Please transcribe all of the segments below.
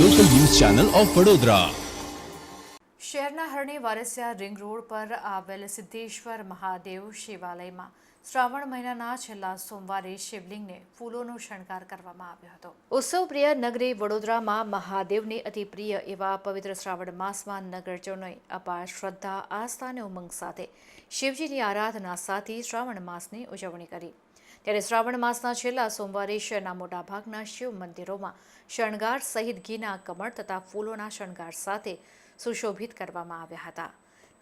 Local news channel of Vadodara. શહેરના Harni Varasiya ring road પર આવેલ સિદ્ધેશ્વર મહાદેવ શિવાલયમાં શ્રાવણ મહિનાના છેલ્લા સોમવારે શિવલિંગને ફૂલોનો શણગાર કરવામાં આવ્યો હતો. ઉત્સવપ્રિય નગરી વડોદરામાં મહાદેવને અતિ પ્રિય એવા પવિત્ર શ્રાવણ માસમાં નગરજનોએ અપાર શ્રદ્ધા, આસ્થા અને ઉમંગ સાથે શિવજીની આરાધના સાથે શ્રાવણ માસની ઉજવણી કરી. ત્યારે શ્રાવણ માસના છેલ્લા સોમવારે શહેરના મોટાભાગના શિવ મંદિરોમાં શણગાર સહિત ઘીના કમળ તથા ફૂલોના શણગાર સાથે સુશોભિત કરવામાં આવ્યા હતા.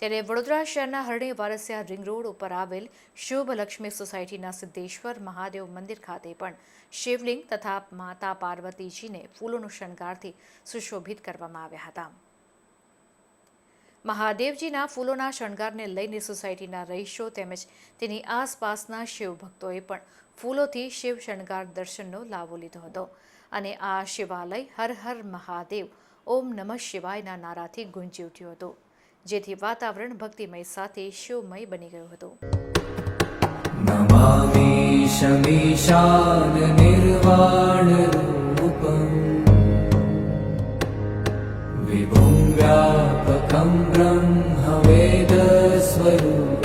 ત્યારે વડોદરા શહેરના હરણી વારસિયા રિંગ રોડ ઉપર આવેલ શુભલક્ષ્મી સોસાયટીના સિદ્ધેશ્વર મહાદેવ મંદિર ખાતે પણ શિવલિંગ તથા માતા પાર્વતીજીને ફૂલોનું શણગારથી સુશોભિત કરવામાં આવ્યા હતા. મહાદેવજીના ફૂલોના શણગારને લઈને સોસાયટીના રહીશો તેમજ તેની આસપાસના શિવભક્તોએ પણ ફૂલોથી શિવ શણગાર દર્શનનો લાભો લીધો હતો. અને આ શિવાલય હર હર મહાદેવ ઓમ નમઃ શિવાયના નારાથી ગુંજી ઉઠ્યું હતું જેથી વાતાવરણ ભક્તિમય સાથે શિવમય બની ગયું હતું नमामि शमीशान निर्वाणरूपम् विभुं व्यापकं ब्रह्मवेदस्वरूपम्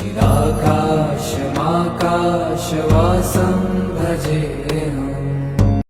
चिराकाशमाकाशवासं भजेऽहम्